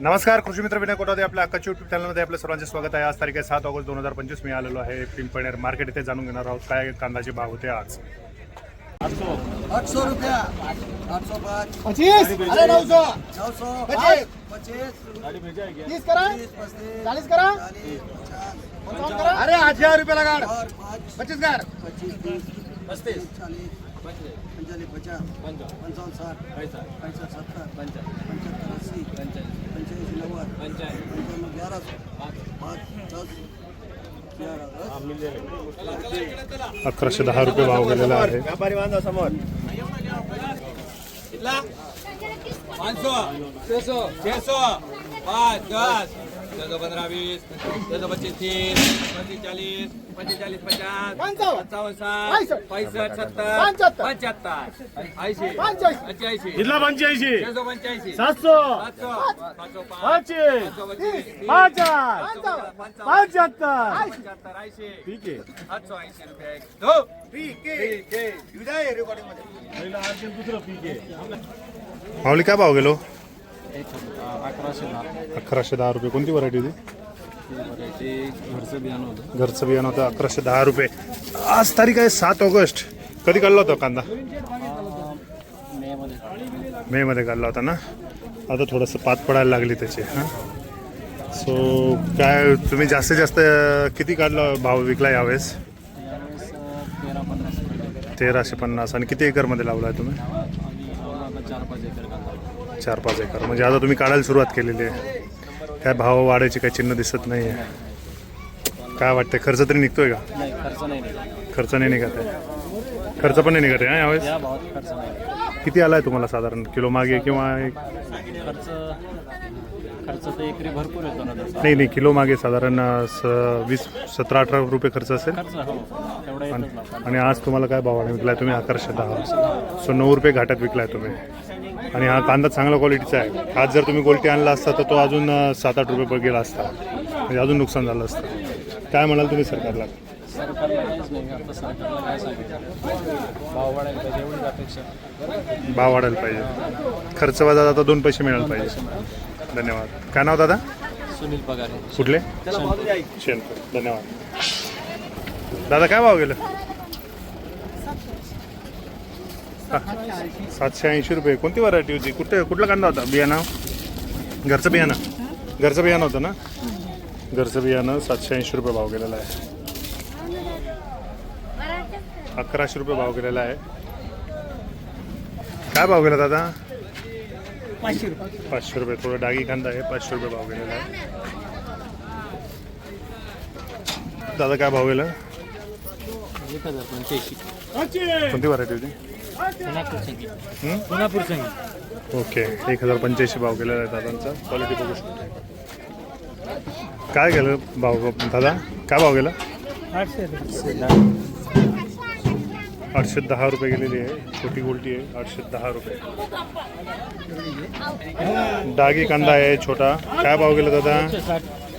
नमस्कार कृषी मित्र विनय कोटावदे आपल्या अक्काच्या युट्यूब चॅनलमध्ये आपल्या सर्वांचे स्वागत आहे. आज तारीख आहे सात ऑगस्ट दोन हजार पंचवीस. मी आलेलो आहे पिंपळनेर मार्केट इथे जाणून घेणार आहोत काय कांद्याचे भाव होते आज. अरे आठ हजार रुपये लगा चार पाच. पच्चीस पस्तीस. पंचालीस पचास पंचावन्न. साठ पैंसठ. सत्तर पंच्याहत्तर अस्सी पंच्याऐंशी नव्वद पंच्याण्णव ग्यारह सौ पाच दस अकराशे दहा रुपये भाव गेलेला आहे. व्यापारी बांधव समोर. पाँच सौ छः सौ छः सौ पाँच दस. छः सौ पंद्रह बीस छः सौ पच्चीस तीस पच्चीस चालीस पच्चीस चालीस पचास पंचावन्न. पंचावन साठ पैंसठ. पैंसठ सत्तर पंच्याहत्तर. ऐंशी पंच्याऐंशी. जिल्हा पंच्याऐंशी. सौ पंच्याऐंशी. सातशो. सातशो. सातशो पाच. पाच. पंच्याहत्तर पंच्याहत्तर ऐंशी. ठीक आहे. सातशो ऐंशी रुपये. एक दो माऊली काय भाव गेलो? अकराशे दहा रुपये. कोणती व्हरायटी होती घरचं बियाणं होतं. अकराशे दहा रुपये. आज तारीख आहे सात ऑगस्ट. कधी काढला होता कांदा? मे मध्ये काढला होता ना? आता थोडंसं पात पडायला लागली त्याची हां? सो काय तुम्ही जास्तीत जास्त किती काढला भाव विकला यावेळेस? तेराशे पन्नास. आणि किती एकरमध्ये लावला आहे तुम्ही? चार पाच एकर म्हणजे आता तुम्ही काढायला सुरुवात केलेली आहे. काय भाव वाढायचे काही चिन्ह दिसत नाही आहे काय वाटतंय? खर्च तरी निघतोय का? खर्च नाही निघत. आहे. खर्च पण नाही निघत आहे हा यावेळेस? किती आलाय तुम्हाला साधारण? किलो मागे किंवा एक- खर्च खर्च तर एकरी भरपूर येतो ना तसा. नाही नाही किलो मागे साधारण अं, स- वीस सतरा अठरा रुपये खर्च असेल? खर्च हो. तेवढा येतोच ना. आणि आज तुम्हाला काय भावाने विकलाय? तुम्ही अकराशे दहा सो नऊ रुपये घाटात विकलाय तुम्ही. आणि हा कांदा चांगला क्वालिटीचा आहे. आज जर तुम्ही गोलटी आणला असता तर तो अजून सात आठ रुपये गेला असता. म्हणजे अजून नुकसान झालं असतं. काय म्हणाल तुम्ही सरकारला? भाव वाढायला पाहिजे. खर्च वजा आता दोन पैसे मिळायला पाहिजे. धन्यवाद. काय नाव दादा? सुनील पगारे. कुठले? धन्यवाद. दादा काय भाव गेलं? सातशे ऐंशी रुपये. कोणती व्हरायटी होती? कुठे कुठला कांदा होता? बियाणं? घरचं बियाणं? घरचं बियाणं होतं ना? घरचं बियाणं सातशे ऐंशी रुपये भाव गेलेला आहे. अकराशे रुपये भाव गेलेला आहे. काय भाव गेला दादा? पाचशे रुपये. पाचशे रुपये. थोडं डागी कांदा आहे पाचशे रुपये भाव गेलेला आहे. दादा काय भाव गेला? कोणती व्हरायटी होती? पुण्यापूर संगीत हं? ओके एक हजार पंच्याऐंशी भाव गेलेला आहे दादांचा. क्वालिटी बघू शकतो. काय गेलं भाव दादा? काय भाव गेला? आठशे आठशे दहा रुपये गेलेली आहे. छोटी गोल्टी आहे. आठशे दहा रुपये. डागी कांदा आहे छोटा. काय भाव गेला दादा?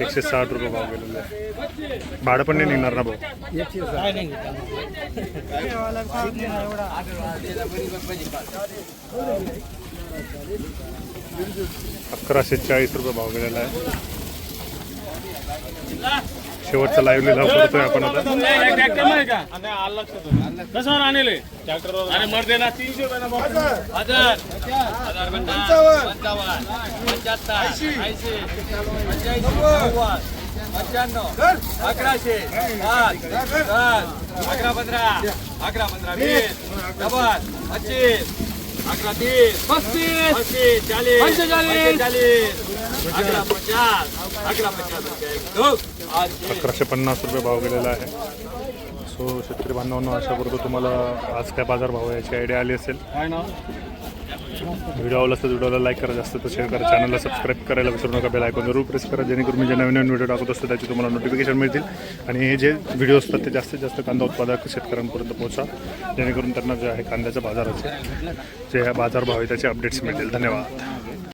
एकशे साठ रुपये भाव गेलेला आहे. भाडं पण नाही निघणार ना भाऊ? अकराशे चाळीस रुपये भाव गेलेला आहे. शेवटचा लाईव्ह लिलाव करतोय आपण आता. ऐंशी. पंच्याऐंशी नव्वद पंच्याण्णव अकराशे पाच दस अकरा पंधरा अकरा पंधरा वीस डबल पच्चीस अकरा तीस. पस्तीस. पस्तीस चाळीस. पंचेचाळीस. अकरा पचास. अकरा पचास रुपये. एक दो. आज अकराशे पन्नास रुपये भाव गेलेला आहे. सो शेतकरी बांधवांना आशा करतो तुम्हाला आज काय बाजार भाव याची आयडिया आली असेल. व्हिडिओ आवडला तर व्हिडिओला लाईक करा जास्त तर शेअर करा. चॅनलला सबस्क्राईब करायला विसरू नका बेल आयकॉन जरूर प्रेस करा जेणेकरून मी जे नवीन नवीन व्हिडिओ टाकत असतो त्याची तुम्हाला नोटिफिकेशन मिळतील. आणि हे जे व्हिडिओ असतात ते जास्तीत जास्त कांदा उत्पादक शेतकऱ्यांपर्यंत पोहोचा जेणेकरून त्यांना जे आहे कांद्याचा बाजार असेल जे बाजार भाव आहे त्याचे अपडेट्स मिळतील. धन्यवाद.